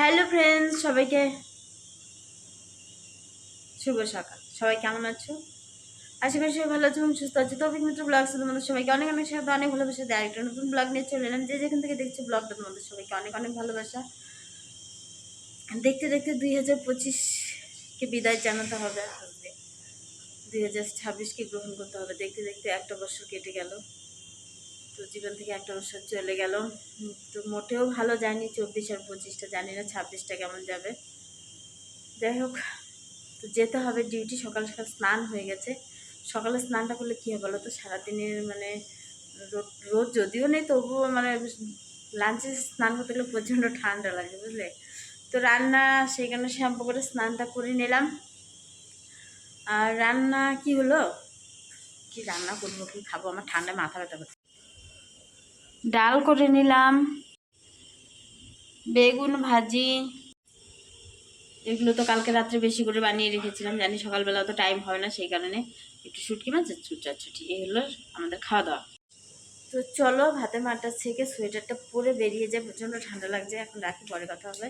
Hello friends, সবাইকে শুভ সকাল। সবাই কেমন আছো? আশা করি সবাই ভালো আছো এবং সুস্থ আছো। তবে মিত্র ব্লগ তোমাদের সবাইকে অনেক অনেক সাথে অনেক ভালোবাসা। দেয় একটা নতুন ব্লগ নিয়ে চলে এলাম। যে যেখান থেকে দেখছ ব্লগটা তোমাদের সবাইকে অনেক অনেক ভালোবাসা। দেখতে দেখতে দুই হাজার পঁচিশকে বিদায় জানাতে হবে দুই হাজার ছাব্বিশকে গ্রহণ করতে হবে। দেখতে দেখতে একটা বছর কেটে গেল। তো জীবন থেকে একটা বছর চলে গেল। তো মোটেও ভালো যায়নি, চব্বিশ আর পঁচিশটা, জানি না ছাব্বিশটা কেমন যাবে। যাই হোক, তো যেতে হবে, ডিউটি সকাল সকাল স্নান হয়ে গেছে। সকালে স্নানটা করলে কী হবে বলো তো সারাদিনের মানে রোদ রোদ যদিও নেই, তবুও মানে লাঞ্চে স্নান করতে গেলে প্রচণ্ড ঠান্ডা লাগে, বুঝলে? তো রান্না, সেখানে শ্যাম্পু করে স্নানটা করে নিলাম। আর রান্না কি হলো? কি রান্না করব, কি খাব? আমার ঠান্ডা মাথা ব্যথা করছে। ডাল করে নিলাম, বেগুন ভাজি। এগুলো তো কালকে রাত্রে বেশি করে বানিয়ে রেখেছিলাম, জানি সকালবেলা তো টাইম হয় না সেই কারণে। একটু শুটকি মাছ চুচা ছুটি এই হলো আমাদের খাওয়া দাওয়া। তো চলো, ভাতে মাটা থেকে সোয়েটারটা পরে বেরিয়ে যায় প্রচণ্ড ঠান্ডা লাগছে, এখন রাখি, পরে কথা হবে।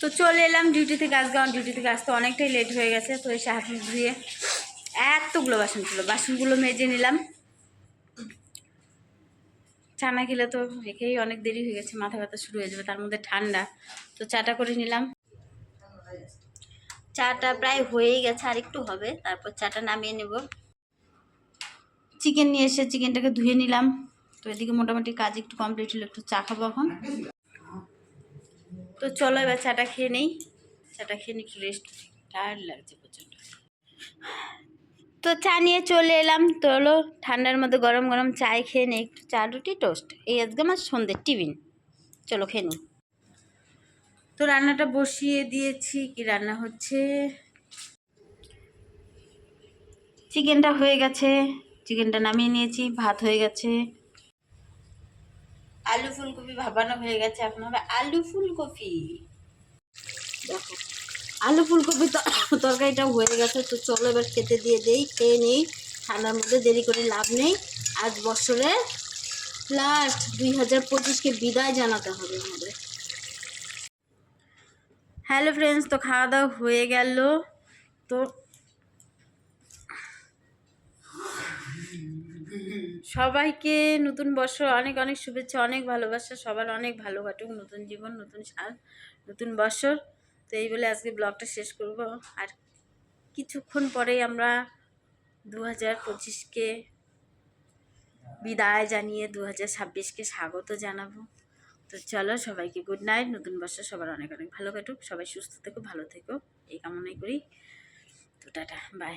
তো চলে এলাম ডিউটি থেকে, আজকে আমার ডিউটি থেকে আসতে অনেকটাই লেট হয়ে গেছে, তো এসে হাত ধুয়ে এতগুলো বাসন ছিল বাসনগুলো মেজে নিলাম। চানা খেলে তো রেখেই অনেক দেরি হয়ে গেছে, মাথা ব্যথা শুরু হয়ে যাবে, তার মধ্যে ঠান্ডা। তো চাটা করে নিলাম। চাটা প্রায় হয়েই গেছে, আর একটু হবে, তারপর চাটা নামিয়ে নেব। চিকেন নিয়ে এসে চিকেনটাকে ধুয়ে নিলাম। তো এদিকে মোটামুটি কাজ একটু কমপ্লিট হলো, একটু চা খাব এখন। তো চলো এবার চাটা খেয়ে নেই। চাটা খেয়ে নিই একটু রেস্ট টায়ার্ড লাগছে প্রচণ্ড। তো চা নিয়ে চলে এলাম। তো হলো ঠান্ডার মধ্যে গরম গরম চায় খেয়ে নিই একটু চা রুটি টোস্ট। এই আজকে আমার সন্ধ্যের টিফিন। চলো খেয়ে নিই। তো রান্নাটা বসিয়ে দিয়েছি। কি রান্না হচ্ছে? চিকেনটা হয়ে গেছে। চিকেনটা নামিয়ে নিয়েছি। ভাত হয়ে গেছে। আলু ফুলকপি ভাবানো হয়ে গেছে। এখন হবে আলু ফুলকপি। দেখো। আলু ফুলকপি তো তরকারিটা হয়ে গেছে, তো চলো এবার খেতে দিয়ে দেই, খেয়ে নিই। ঠান্ডার মধ্যে দেরি করে লাভ নেই। আজ বছরে লাস্ট দুই হাজার পঁচিশকে বিদায় জানাতে হবে আমাদের। হ্যালো ফ্রেন্ডস তো খাওয়া দাওয়া হয়ে গেল। তো সবাইকে নতুন বছর অনেক অনেক শুভেচ্ছা, অনেক ভালোবাসা। সবার অনেক ভালো কাটুক, নতুন জীবন, নতুন সাল, নতুন বছর। তো এই বলে আজকে ব্লগটা শেষ করব। আর কিছুক্ষণ পরেই আমরা দু হাজার পঁচিশকে বিদায় জানিয়ে দু হাজার ছাব্বিশকে স্বাগত জানাব। তো চলো সবাইকে গুড নাইট নতুন বর্ষ সবার অনেক অনেক ভালো কাটুক। সবাই সুস্থ থেকো, ভালো থেকো। এই কামনাই করি। তো টাটা বাই